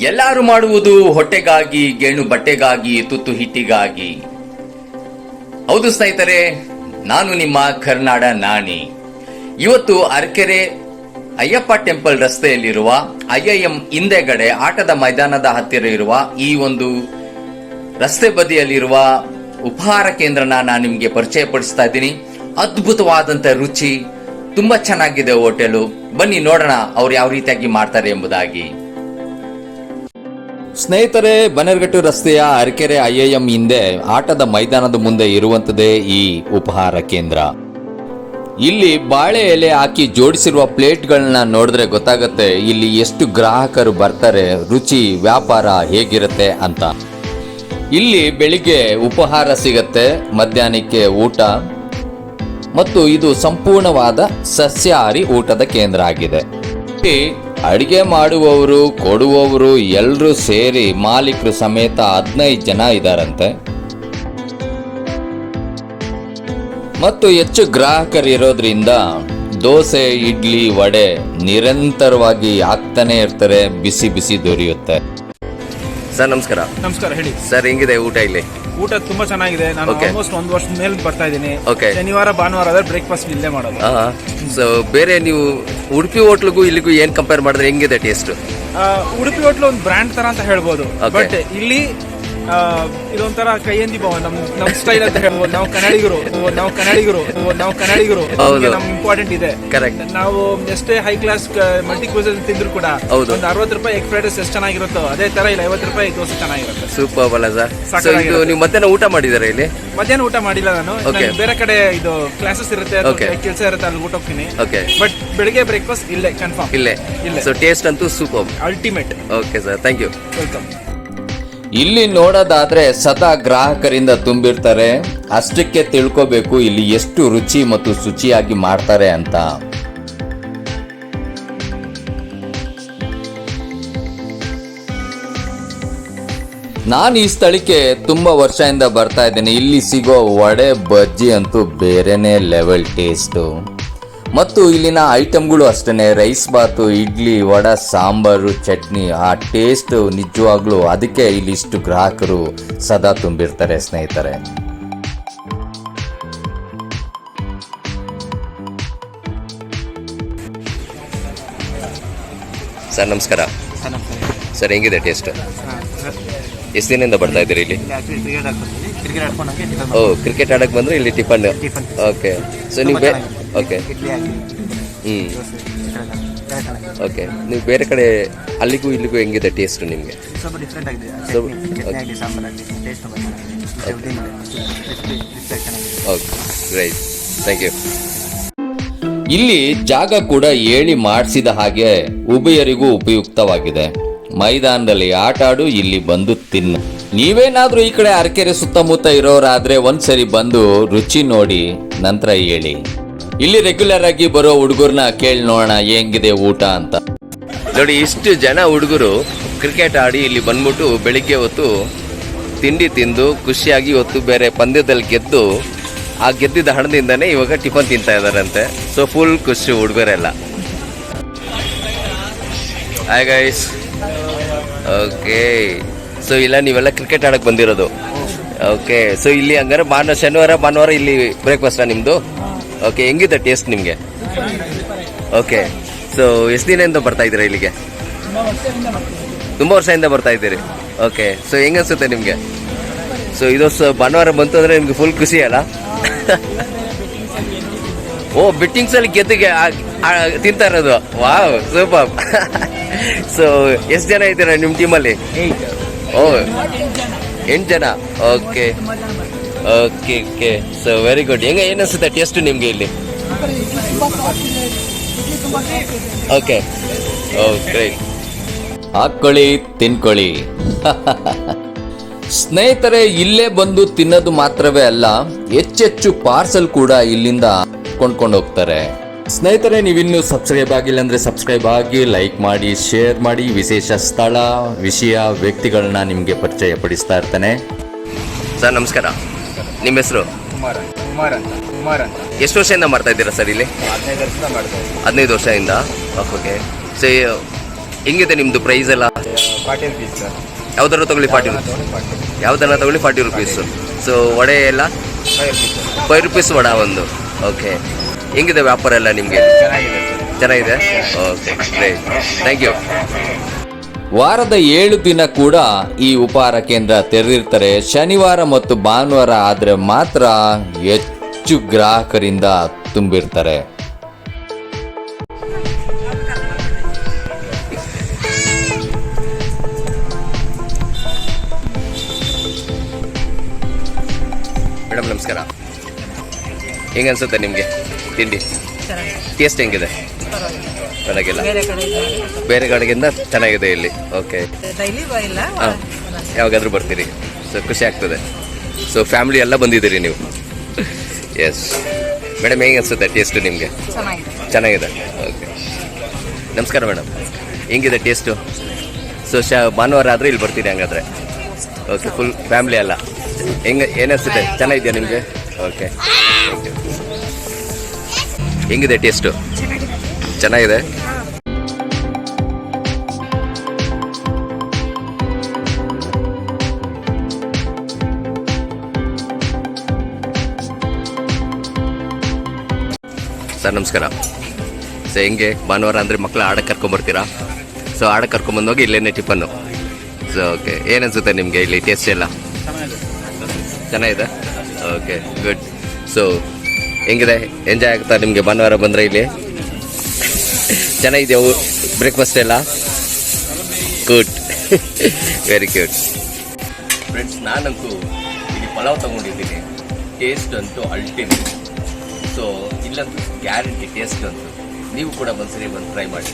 ಎಲ್ಲರೂ ಮಾಡುವುದು ಹೊಟ್ಟೆಗಾಗಿ, ಗೇಣು ಬಟ್ಟೆಗಾಗಿ, ತುತ್ತು ಹಿಟ್ಟಿಗಾಗಿ. ಹೌದು ಸ್ನೇಹಿತರೆ, ನಾನು ನಿಮ್ಮ ಕರ್ನಾಡ ನಾಣಿ. ಇವತ್ತು ಅರ್ಕೆರೆ ಅಯ್ಯಪ್ಪ ಟೆಂಪಲ್ ರಸ್ತೆಯಲ್ಲಿರುವ ಐಐಎಂ ಹಿಂದೆಗಡೆ ಆಟದ ಮೈದಾನದ ಹತ್ತಿರ ಇರುವ ಈ ಒಂದು ರಸ್ತೆ ಬದಿಯಲ್ಲಿರುವ ಉಪಹಾರ ಕೇಂದ್ರನ ನಾನು ನಿಮಗೆ ಪರಿಚಯ ಪಡಿಸ್ತಾ ಇದ್ದೀನಿ. ಅದ್ಭುತವಾದಂತ ರುಚಿ, ತುಂಬಾ ಚೆನ್ನಾಗಿದೆ ಹೋಟೆಲು. ಬನ್ನಿ ನೋಡೋಣ ಅವ್ರು ಯಾವ ರೀತಿಯಾಗಿ ಮಾಡ್ತಾರೆ ಎಂಬುದಾಗಿ. ಸ್ನೇಹಿತರೆ ಬನರ್ಘಟ್ಟು ರಸ್ತೆಯ ಅರಕೆರೆ ಐಐಎಂ ಹಿಂದೆ ಆಟದ ಮೈದಾನದ ಮುಂದೆ ಇರುವಂತದೇ ಈ ಉಪಹಾರ ಕೇಂದ್ರ. ಇಲ್ಲಿ ಬಾಳೆ ಎಲೆ ಹಾಕಿ ಜೋಡಿಸಿರುವ ಪ್ಲೇಟ್ಗಳನ್ನ ನೋಡಿದ್ರೆ ಗೊತ್ತಾಗತ್ತೆ, ಇಲ್ಲಿ ಎಷ್ಟು ಗ್ರಾಹಕರು ಬರ್ತಾರೆ, ರುಚಿ, ವ್ಯಾಪಾರ ಹೇಗಿರುತ್ತೆ ಅಂತ. ಇಲ್ಲಿ ಬೆಳಿಗ್ಗೆ ಉಪಹಾರ ಸಿಗತ್ತೆ, ಮಧ್ಯಾಹ್ನಕ್ಕೆ ಊಟ. ಮತ್ತು ಇದು ಸಂಪೂರ್ಣವಾದ ಸಸ್ಯಾಹಾರಿ ಊಟದ ಕೇಂದ್ರ ಆಗಿದೆ. ಇಲ್ಲಿ ಅಡಿಗೆ ಮಾಡುವವರು ಕೊಡುವವರು ಎಲ್ಲರೂ ಸೇರಿ ಮಾಲೀಕರು ಸಮೇತ ಹದಿನೈದು ಜನ ಇದ್ದಾರಂತೆ ಮತ್ತು ಹೆಚ್ಚು ಗ್ರಾಹಕರು ಇರೋದ್ರಿಂದ ದೋಸೆ ಇಡ್ಲಿ ವಡೆ ನಿರಂತರವಾಗಿ ಆಗ್ತಾನೆ ಇರ್ತಾರೆ ಬಿಸಿ ಬಿಸಿ ದೊರೆಯುತ್ತೆ. ಸರ್ ನಮಸ್ಕಾರ. ನಮಸ್ಕಾರ ಹೇಳಿ. ಸರ್ ಹೆಂಗಿದೆ ಊಟ ಇಲ್ಲಿ? ಊಟ ತುಂಬಾ ಚೆನ್ನಾಗಿದೆ ನಾನು Okay. ಆಲ್ಮೋಸ್ಟ್ ಒಂದು ವರ್ಷದ ಮೇಲೆ ಬರ್ತಾ ಇದ್ದೀನಿ Okay. ಶನಿವಾರ ಭಾನುವಾರ ಆದ್ರೆ ಬ್ರೇಕ್ಫಾಸ್ಟ್ ಇಲ್ಲೇ ಮಾಡೋದು ಸೊ ಬೇರೆ ನೀವು ಉಡುಪಿ ಹೋಟ್ಲಿಗೂ ಇಲ್ಲಿಗೂ ಏನ್ ಕಂಪೇರ್ ಮಾಡಿದ್ರೆ ಹೆಂಗಿದೆ ಟೇಸ್ಟ್ ಆ, ಉಡುಪಿ ಹೋಟ್ಲು ಒಂದು ಬ್ರ್ಯಾಂಡ್ ತರ ಅಂತ ಹೇಳ್ಬೋದು Okay. ಬಟ್ ಇಲ್ಲಿ ಇದೊಂಥರ ಕೈಯಂದಿ ಭಾವ. ನಮ್ ನಮ್ ಸ್ಟೈಲ್ ಅಂತ ಹೇಳ್ಬೋದು. ನಾವು ಕನ್ನಡಿಗರು ನಾವು ಕನ್ನಡಿಗರು ನಾವು ಕನ್ನಡಿಗರು. ಹೌದು. ಇಂಪಾರ್ಟೆಂಟ್ ಇದೆ. ಕರೆಕ್ಟ್ ನಾವು ಎಷ್ಟೇ ಹೈ ಕ್ಲಾಸ್ ಮಲ್ಟಿ ಕ್ವಿಸ್ ತಿಂದ್ರು ಕೂಡ ಹೌದು. ಒಂದು ಅರವತ್ತು ರೂಪಾಯಿ ಎಗ್ ಫ್ರೈಡ್ ರೈಸ್ ಎಷ್ಟು ಚೆನ್ನಾಗಿರುತ್ತೋ ಅದೇ ತರ ಇಲ್ಲ ಐವತ್ತು ರೂಪಾಯಿ ದೋಸೆ ಚೆನ್ನಾಗಿರುತ್ತೆ. ಸೂಪರ್ ಅಲ್ಲ ಸರ್ ಸೊ ಇದು. ನೀವು ಮಧ್ಯಾಹ್ನ ಊಟ ಮಾಡಿದಾರೆ ಇಲ್ಲಿ? ಮಧ್ಯಾಹ್ನ ಊಟ ಮಾಡಿಲ್ಲ ನಾನು. Okay. ನಾನು ಬೇರೆ ಕಡೆ ಇದು ಕ್ಲಾಸಸ್ ಇರುತ್ತೆ Okay. ಕೆಲಸ ಇರುತ್ತೆ ಅಲ್ಲಿ ಊಟ ಹೋಗ್ತೀನಿ ಓಕೆ ಬಟ್ ಬೆಳಿಗ್ಗೆ ಬ್ರೇಕ್ಫಾಸ್ಟ್ ಇಲ್ಲೇ ಕನ್ಫರ್ಮ್ ಇಲ್ಲೇ. ಇಲ್ಲೇ. ಸೊ ಟೇಸ್ಟ್ ಅಂತೂ super ultimate okay sir thank you welcome ಇಲ್ಲಿ ನೋಡೋದಾದ್ರೆ ಸದಾ ಗ್ರಾಹಕರಿಂದ ತುಂಬಿರ್ತಾರೆ. ಅಷ್ಟಕ್ಕೆ ತಿಳ್ಕೋಬೇಕು ಇಲ್ಲಿ ಎಷ್ಟು ರುಚಿ ಮತ್ತು ಶುಚಿಯಾಗಿ ಮಾಡ್ತಾರೆ ಅಂತ. ನಾನು ಈ ಸ್ಥಳಕ್ಕೆ ತುಂಬಾ ವರ್ಷದಿಂದ ಬರ್ತಾ ಇದ್ದೇನೆ. ಇಲ್ಲಿ ಸಿಗೋ ವಡೆ ಬಜ್ಜಿ ಅಂತೂ ಬೇರೆನೇ ಲೆವೆಲ್ ಟೇಸ್ಟು ಮತ್ತು ಇಲ್ಲಿನ ಐಟಮ್ಗಳು ಅಷ್ಟೇ ರೈಸ್ ಬಾತು ಇಡ್ಲಿ ವಡ ಸಾಂಬಾರು ಚಟ್ನಿ. ಆ ಟೇಸ್ಟ್ ನಿಜವಾಗ್ಲೂ ಅದಕ್ಕೆ ಇಲ್ಲಿ ಇಷ್ಟು ಗ್ರಾಹಕರು ಸದಾ ತುಂಬಿರ್ತಾರೆ ಸ್ನೇಹಿತರೆ. ಸರ್ ನಮಸ್ಕಾರ. ಸರ್ ಹೆಂಗಿದೆ ಟೇಸ್ಟ್ ಎಷ್ಟು ದಿನದಿಂದ ಬರ್ತಾ ಇದ್ದೀರಿ ಇಲ್ಲಿ? ಓ ಕ್ರಿಕೆಟ್ ಆಡಕ್ಕೆ ಬಂದ್ರೆ ಇಲ್ಲಿ ಟಿಫನ್. ಓಕೆ ಸೊ ನೀವು ಓಕೆ ಇಡ್ಲಿ ಹ್ಮ್. ಓಕೆ ನೀವು ಬೇರೆ ಕಡೆ ಅಲ್ಲಿಗೂ ಇಲ್ಲಿಗೂ ಹೆಂಗಿದೆ ಟೇಸ್ಟ್ ನಿಮಗೆ? ಸ್ವಲ್ಪ ಡಿಫ್ರೆಂಟ್ ಆಗಿದೆ. ಸ್ವಲ್ಪ- ಚಟ್ನಿ ಆಗಲಿ ಸಾಂಬಾರ್ ಆಗಲಿ ಟೇಸ್ಟ್ ತುಂಬ ಚೆನ್ನಾಗಿದೆ. ಓಕೆ ರೈಟ್ ಥ್ಯಾಂಕ್ ಯು ಇಲ್ಲಿ ಜಾಗ ಕೂಡ ಹೇಳಿ ಮಾಡಿಸಿದ ಹಾಗೆ ಉಭಯರಿಗೂ ಉಪಯುಕ್ತವಾಗಿದೆ. ಮೈದಾನದಲ್ಲಿ ಆಟ ಆಡು ಇಲ್ಲಿ ಬಂದು ತಿನ್ನು. ನೀವೇನಾದ್ರೂ ಈ ಕಡೆ ಅರಕೆರೆ ಸುತ್ತಮುತ್ತ ಇರೋರಾದ್ರೆ ಒಂದ್ಸರಿ ಬಂದು ರುಚಿ ನೋಡಿ ನಂತರ ಹೇಳಿ. ಇಲ್ಲಿ ರೆಗ್ಯುಲರ್ ಆಗಿ ಬರೋ ಹುಡುಗರ್ನ ಕೇಳಿ ನೋಡೋಣ, ಹೆಂಗಿದೆ ಊಟ ಅಂತ. ನೋಡಿ, ಇಷ್ಟು ಜನ ಹುಡುಗರು ಕ್ರಿಕೆಟ್ ಆಡಿ ಇಲ್ಲಿ ಬಂದ್ಬಿಟ್ಟು ಬೆಳಿಗ್ಗೆ ಹೊತ್ತು ತಿಂಡಿ ತಿಂದು, ಖುಷಿಯಾಗಿ ಹೊತ್ತು ಬೇರೆ ಪಂದ್ಯದಲ್ಲಿ ಗೆದ್ದು, ಆ ಗೆದ್ದಿದ್ದ ಹಣದಿಂದನೇ ಇವಾಗ ಟಿಫನ್ ತಿಂತಾ ಇದಾರಂತೆ ಸೊ ಫುಲ್ ಖುಷಿ ಹುಡುಗರೆಲ್ಲ. ಹಾಯ್ ಗೈಸ್ ಓಕೆ ಸೊ ಇಲ್ಲ, ನೀವೆಲ್ಲ ಕ್ರಿಕೆಟ್ ಆಡಕ್ಕೆ ಬಂದಿರೋದು. ಓಕೆ ಸೊ ಇಲ್ಲಿ ಹಂಗಾರೆ ಭಾನುವಾರ ಶನಿವಾರ, ಭಾನುವಾರ ಇಲ್ಲಿ ಬ್ರೇಕ್ಫಾಸ್ಟಾ ನಿಮ್ಮದು ಓಕೆ ಹೆಂಗಿದೆ ಟೇಸ್ಟ್ ನಿಮಗೆ? ಓಕೆ ಸೊ ಎಷ್ಟು ದಿನದಿಂದ ಬರ್ತಾ ಇದ್ದೀರಾ ಇಲ್ಲಿಗೆ? ತುಂಬ ವರ್ಷದಿಂದ ಬರ್ತಾ ಇದ್ದೀರಿ. ಓಕೆ ಸೊ ಹೆಂಗ ಅನ್ಸುತ್ತೆ ನಿಮಗೆ? ಸೊ ಇದು ಭಾನುವಾರ ಬಂತು ಅಂದ್ರೆ ನಿಮ್ಗೆ ಫುಲ್ ಖುಷಿ ಅಲ್ಲ? ಓ ಬಿಟ್ಟಿಂಗ್ಸಲ್ಲಿ ಗೆದ್ದಿಗೆ ತಿಂತಾ ಇರೋದು. ವಾವ್ ಸೂಪರ್ ಸೊ ಎಷ್ಟು ಜನ ಇದ್ದೀರಾ ನಿಮ್ಮ ಟೀಮಲ್ಲಿ ಓ ಎಂಟು ಜನ. Okay okay okay so very good ಹೆಂಗ ಏನು ಅನ್ಸುತ್ತೆ ಟೇಸ್ಟ್ ನಿಮಗೆ ಇಲ್ಲಿ? ಓಕೆ ಓಕೆ ಗ್ರೇಟ್ ಹಾಕೊಳ್ಳಿ ತಿನ್ಕೊಳ್ಳಿ. ಸ್ನೇಹಿತರೆ ಇಲ್ಲೇ ಬಂದು ತಿನ್ನೋದು ಮಾತ್ರವೇ ಅಲ್ಲ ಹೆಚ್ಚೆಚ್ಚು ಪಾರ್ಸಲ್ ಕೂಡ ಇಲ್ಲಿಂದ ಕೊಂಡ್ಕೊಂಡು ಹೋಗ್ತಾರೆ. ಸ್ನೇಹಿತರೆ ನೀವಿನ್ನೂ ಸಬ್ಸ್ಕ್ರೈಬ್ ಆಗಿಲ್ಲ ಅಂದ್ರೆ ಸಬ್ಸ್ಕ್ರೈಬ್ ಆಗಿ ಲೈಕ್ ಮಾಡಿ ಶೇರ್ ಮಾಡಿ ವಿಶೇಷ ಸ್ಥಳ ವಿಷಯ ವ್ಯಕ್ತಿಗಳನ್ನ ನಿಮಗೆ ಪರಿಚಯ ಪಡಿಸ್ತಾ ಇರ್ತಾನೆ. ಸರ್ ನಮಸ್ಕಾರ. ನಿಮ್ಮ ಹೆಸರು? ಕುಮಾರ್ ಅಂತ. ಕುಮಾರ್ ಅಂತ. ಕುಮಾರ್ ಅಂತ. ಎಷ್ಟು ವರ್ಷದಿಂದ ಮಾಡ್ತಾ ಇದ್ದೀರಾ ಸರ್ ಇಲ್ಲಿ? ಹದಿನೈದು ವರ್ಷದಿಂದ ಮಾಡ್ತಾ ಇದ್ದೀನಿ ಹದಿನೈದು ವರ್ಷದಿಂದ? ಓಕೆ. ಸೊ ಹೆಂಗಿದೆ ನಿಮ್ದು ಪ್ರೈಸ್ ಎಲ್ಲ? ಫಾರ್ಟಿ ರುಪೀಸ್ ಸರ್ ಯಾವ್ದಾರ ತಗೊಳ್ಳಿ ಫಾರ್ಟಿ ರುಪೀಸ್ ಯಾವ್ದಾರ ತಗೊಳ್ಳಿ ಫಾರ್ಟಿ ರುಪೀಸ್ ಸೊ ವಡೆ ಎಲ್ಲ? ಫೈವ್ ರುಪೀಸ್ ವಡಾ ಒಂದು. ಓಕೆ ಹೆಂಗಿದೆ ವ್ಯಾಪಾರ ಎಲ್ಲ ನಿಮಗೆ? ಚೆನ್ನಾಗಿದೆ ಚೆನ್ನಾಗಿದೆ? ಓಕೆ ಗ್ರೇಟ್ ಥ್ಯಾಂಕ್ ಯು ವಾರದ ಏಳು ದಿನ ಕೂಡ ಈ ಉಪಹಾರ ಕೇಂದ್ರ ತೆರೆದಿರ್ತಾರೆ. ಶನಿವಾರ ಮತ್ತು ಭಾನುವಾರ ಆದರೆ ಮಾತ್ರ ಹೆಚ್ಚು ಗ್ರಾಹಕರಿಂದ ತುಂಬಿರ್ತಾರೆ. ಮೇಡಮ್, ನಮಸ್ಕಾರ. ಹೆಂಗನ್ಸುತ್ತೆ ನಿಮಗೆ ತಿಂಡಿ? ಟೇಸ್ಟ್ ಹೆಂಗಿದೆ? ಚೆನ್ನಾಗಿಲ್ಲ? ಬೇರೆ ಕಡೆ ಬೇರೆ ಕಡೆಗಿಂತ ಚೆನ್ನಾಗಿದೆ ಇಲ್ಲಿ. ಓಕೆ ಯಾವಾಗಾದ್ರೂ ಬರ್ತೀರಿ. ಸೊ ಖುಷಿ ಆಗ್ತದೆ. ಸೊ ಫ್ಯಾಮಿಲಿ ಎಲ್ಲ ಬಂದಿದ್ದೀರಿ ನೀವು. ಎಸ್ ಮೇಡಮ್ ಹೇಗೆ ಅನಿಸುತ್ತೆ ಟೇಸ್ಟು ನಿಮಗೆ? ಚೆನ್ನಾಗಿದೆ. ಓಕೆ ನಮಸ್ಕಾರ ಮೇಡಮ್ ಹೆಂಗಿದೆ ಟೇಸ್ಟು ಸೊ ಶ ಭಾನುವಾರ ಆದರೆ ಇಲ್ಲಿ ಬರ್ತೀರಿ ಹಂಗಾದ್ರೆ? ಓಕೆ ಫುಲ್ ಫ್ಯಾಮಿಲಿ ಎಲ್ಲ ಹೆಂಗೆ ಏನಿಸುತ್ತೆ ಚೆನ್ನಾಗಿದೆಯಾ ನಿಮಗೆ? ಓಕೆ ಹೆಂಗಿದೆ ಟೇಸ್ಟು? ಚೆನ್ನಾಗಿದೆ? ಸರ್ ನಮಸ್ಕಾರ. ಸೊ ಹೆಂಗೆ? ಭಾನುವಾರ ಅಂದರೆ ಮಕ್ಕಳು ಆಡಕ್ಕೆ ಕರ್ಕೊಂಬರ್ತೀರಾ ಸೊ ಆಡಕ್ಕೆ ಕರ್ಕೊಂಬಂದೋಗಿ ಇಲ್ಲೇನೆ ಟಿಫನ್ನು ಸೊ ಓಕೆ ಏನನ್ಸುತ್ತೆ ನಿಮಗೆ ಇಲ್ಲಿ ಟೇಸ್ಟ್ ಎಲ್ಲ? ಚೆನ್ನಾಗಿದೆ. ಓಕೆ ಗುಡ್ ಸೊ ಹೆಂಗಿದೆ? ಎಂಜಾಯ್ ಆಗ್ತಾ ನಿಮಗೆ ಭಾನುವಾರ ಬಂದರೆ ಇಲ್ಲಿ? ಚೆನ್ನಾಗಿದೆಯಾ ಬ್ರೇಕ್ಫಾಸ್ಟ್ ಎಲ್ಲ? ಗುಡ್ ವೆರಿ ಕ್ಯೂಟ್ ಫ್ರೆಂಡ್ಸ್ ನಾನಂತೂ ಇಲ್ಲಿ ಪಲಾವ್ ತಗೊಂಡಿದ್ದೀನಿ. ಟೇಸ್ಟ್ ಅಂತೂ ಅಲ್ಟಿಮೇಟ್ ಸೊ ಇಲ್ಲಂತೂ ಗ್ಯಾರಂಟಿ ಟೇಸ್ಟ್ ಅಂತೂ. ನೀವು ಕೂಡ ಒಂದ್ಸರಿ ಬಂದು ಟ್ರೈ ಮಾಡಿ.